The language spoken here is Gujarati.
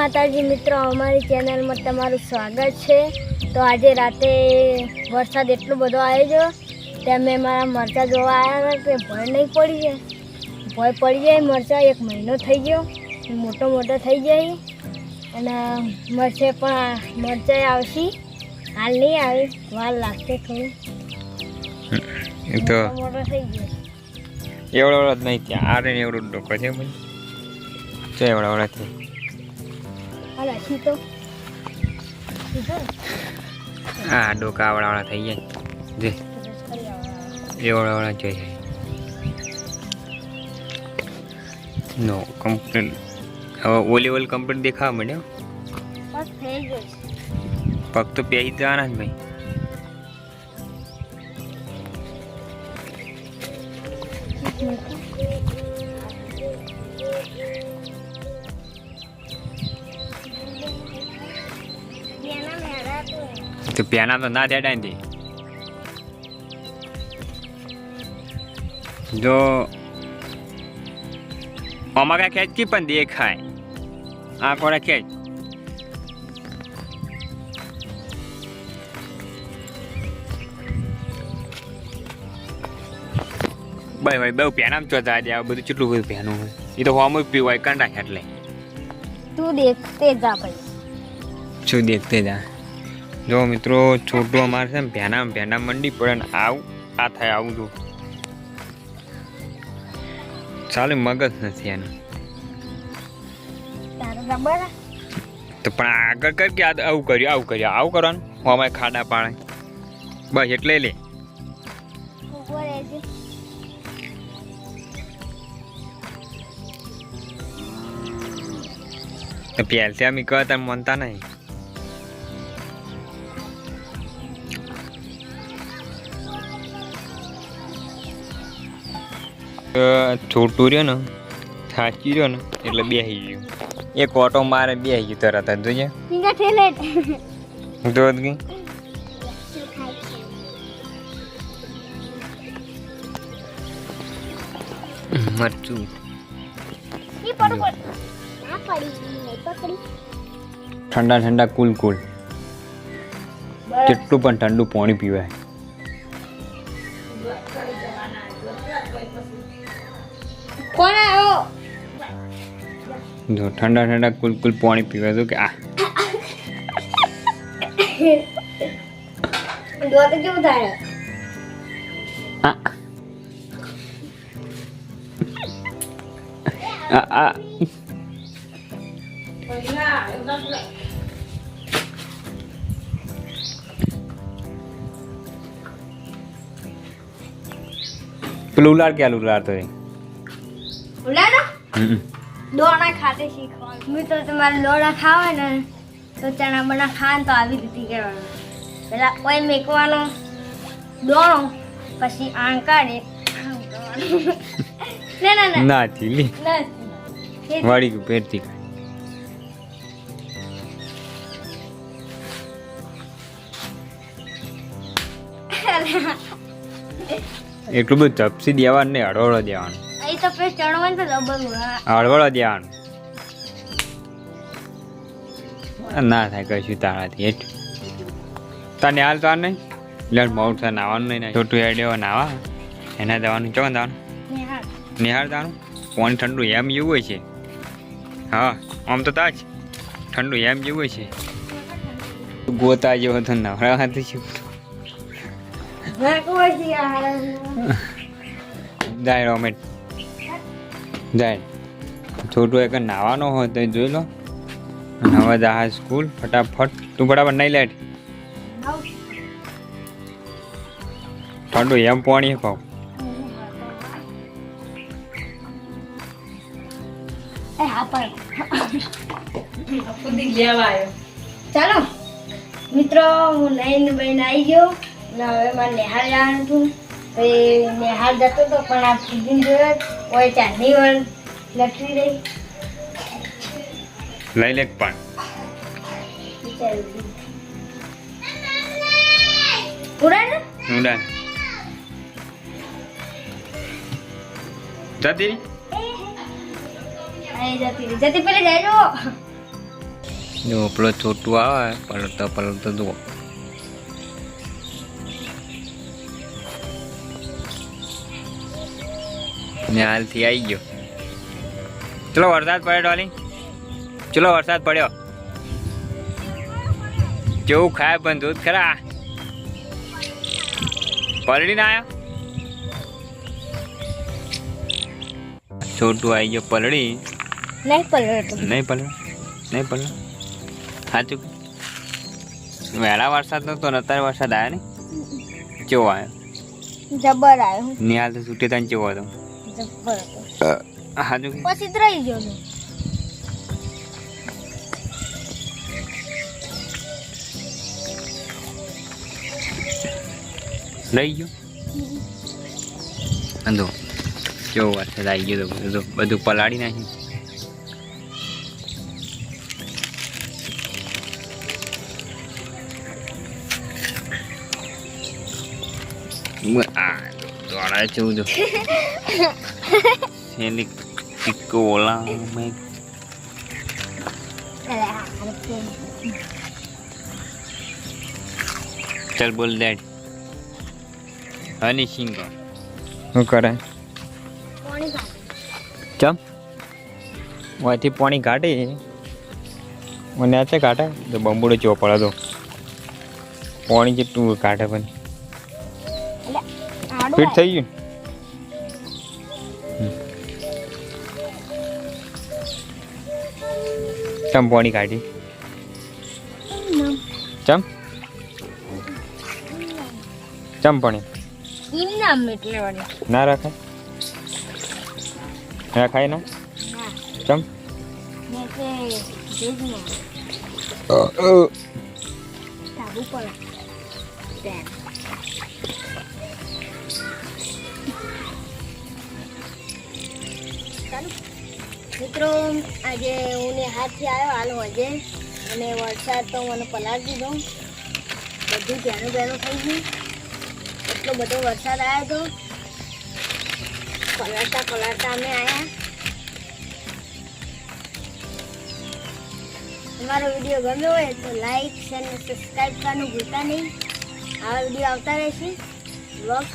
માતાજી મિત્રો અમારી ચેનલમાં તમારું સ્વાગત છે. તો આજે રાતે વરસાદ એટલો બધો આવ્યો તે અમે મારા મરચાં જોવા આવ્યા હતા કે ભય નહીં પડી જાય. ભય પડી જાય મરચાં એક મહિનો થઈ ગયો મોટો મોટો થઈ જાય. અને મરચે પણ મરચાં આવશે. હાલ નહીં આવે વાર લાગશે થોડું. તો મોટો થઈ ગયો. એવડો એવડો જ નહીં ત્યાં આરે એવડો ડોકો છે તો એવડા ને. હા ડોકા આવડા આવડા થઈ જાય જે. એવાળાવાળા જોઈ જાય. નો કમ્પ્લીટ હવે ઓલી ઓલ કમ્પ્લીટ દેખાવા ગયું. પગ તો પહેરી જવાના જ ભાઈ. તો પેના તો ના દેડાય ને જો. કાંઈ ખેંચકી પણ દેખાય આ કોડા ખેંચ? ભાઈ ભાઈ બહુ પેનામ ચોતા દે આ બધું કેટલું બધું પેનું હોય. એ તો હોમ પીવાય કંડા એટલે. તું દેખતે જા ભાઈ શું દેખતે જા. જો મિત્રો છોટું અમારે છે ને ભેના ભેના મંડી પડે ને આવું આ થાય આવું જો. ચાલે મગજ નથી એનું. તો પણ આગળ કર કે આવું કર્યું આવું કર્યું આવું કરવાનું? અમારે ખાડા પાડે. બસ એટલે લે. પહેલથી અમે કહે તમે મનતા નહીં. છોટું રહ્યો ને થાકી રહ્યો ને એટલે બેસી ગયું. એક ઓટો મારે બેસી ગયું તરત જ જોઈએ ઠેલેટ ગઈ. મરચું. ઠંડા ઠંડા કુલ કુલ. કેટલું પણ ઠંડુ પાણી પીવાય. કોણ આવ્યો? જો ઠંડા ઠંડા કુલ કુલ પાણી પીવા દો કે આ. જો તો કેવું થાય આ આ. આ પેલું ઉલાડ કે ઉલાડ તો ઉલાડો દોણા ખાતે શીખવાનું. મિત્રો તમારે દોણા ખાવા ને તો ચણા બના ખાન તો આવી રીતે કહેવાનું. પેલા કોઈ મેકવાનો દોણો પછી આંકાડે ના ના ના. ના ચીલી. વાળી ગયું પેટથી એટલું બધું ચપસી દેવાનું નહીં હળવળો દેવાનું. અહીં તો પેલા ચણવાનું તો લબડું હા. હળવળો દેવાનું. ના થાય કશું તારાથી હેઠ. તને હાલ તાર નહીં? એટલે બહુ થાય નાવાનું નહીં છોટું હેડ્યો નાવા. એના દેવાનું ચોકન દેવાનું? નિહાળ. જવાનું પાણી ઠંડુ એમ જેવું હોય છે. હા આમ તો તાજ. ઠંડુ એમ જેવું હોય છે. ગોતા જેવો તો નવરા હાથે છે જાય રોમેટ જાય છોટું એક નાવાનો હોય તો જોઈ લો નવા હવે સ્કૂલ ફટાફટ તું બરાબર નહીં લેટ ઠંડુ એમ પાણી પાવ એ હા પણ ચાલો મિત્રો હું નયન બહેન આવી ગયો ને હવે મારે નિહાળ જવાનું હતું. તો એ નિહાળ જતો હતો પણ આ ફીજીને જોયો ઓય ચાંદની વર લટકી રહી લઈ લે પણ જતી જતી જતી પેલે જાય જો પેલો છોટું આવે પલટતો પલટતો જુઓ. ને હાલથી આવી ગયો. ચલો વરસાદ પડ્યો ડોલી. ચલો વરસાદ પડ્યો. જેવું ખાય પણ દૂધ ખરા. પલડીને આવ્યો છોટું આવી ગયો પલડી નહીં પલટો નહીં પલળ? નહીં પલળ? સાચું વહેલા વરસાદ નતો ને અત્યારે વરસાદ આવ્યો ને કેવો આવ્યો જબર આવ્યો નિહાલ તો છૂટે તને કેવો હતો? હતો? પછી જ રહી ગયો ને લઈ ગયો? અંધો કેવો વરસાદ આવી ગયો તો બધું. બધું પલાળી નાખ્યું. મ- આ દોડા ચૌદ ટીકો ઓલા મેં? ચાલ બોલ ડેડ હની સિંગ. શું કરે? ચમ? ઓથી પાણી કાઢે મને આ છે કાઢે તો બંબુડો ચોપડે તો પાણી જેટલું કાઢે પણ. ફિટ થઈ ગયું? ચમ પોણી કાઢી. ચમ? ચમ પાણી. ના રાખે રાખાય? ના ચમ? સાબુ પડે. મિત્રો, આજે હું ને હાથથી આવ્યો, હાલ હોજે. અને વરસાદ તો મને પલાળી દીધો. બધું ભેણું ભેણું થઈ ગયું. એટલો બધો વરસાદ આવ્યો હતો પલાળતા પલાળતા અમે આવ્યા અમારો વીડિયો ગમ્યો હોય તો લાઈક શેર અને સબસ્ક્રાઈબ કરવાનું ભૂલતા નહીં. આવા વીડિયો આવતા રહેશે. બ્લોગ